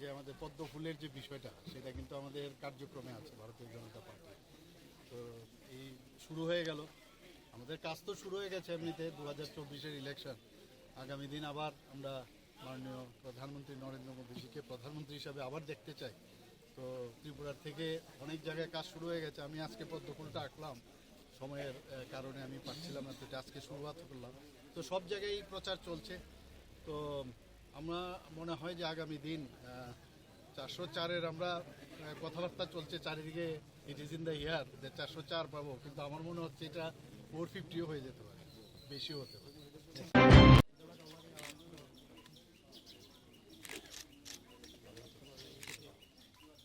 যে আমাদের পদ্ম ফুলের যে বিষয়টা, সেটা কিন্তু আমাদের কার্যক্রমে আছে, ভারতীয় জনতা পার্টি। তো এই শুরু হয়ে গেল। আমাদের কাজ তো শুরু হয়ে গেছে এমনিতে দু হাজার চব্বিশের ইলেকশন আগামী দিন আবার আমরা মাননীয় প্রধানমন্ত্রী নরেন্দ্র মোদীজিকে প্রধানমন্ত্রী হিসাবে আবার দেখতে চাই। তো ত্রিপুরার থেকে অনেক জায়গায় কাজ শুরু হয়ে গেছে। আমি আজকে পদ্ম ফুলটা আঁকলাম। সময়ের কারণে আমি পাচ্ছিলাম না, তো আজকে শুরুয়াত করলাম। তো সব জায়গায় প্রচার চলছে। তো আমরা মনে হয় যে আগামী দিন চারশো চারের আমরা কথাবার্তা চলছে চারিদিকে it is in the year যে চারশো চার পাবো। কিন্তু আমার মনে হচ্ছে এটা ফোর ফিফটিও হয়ে যেতে পারে, বেশিও হতে পারে।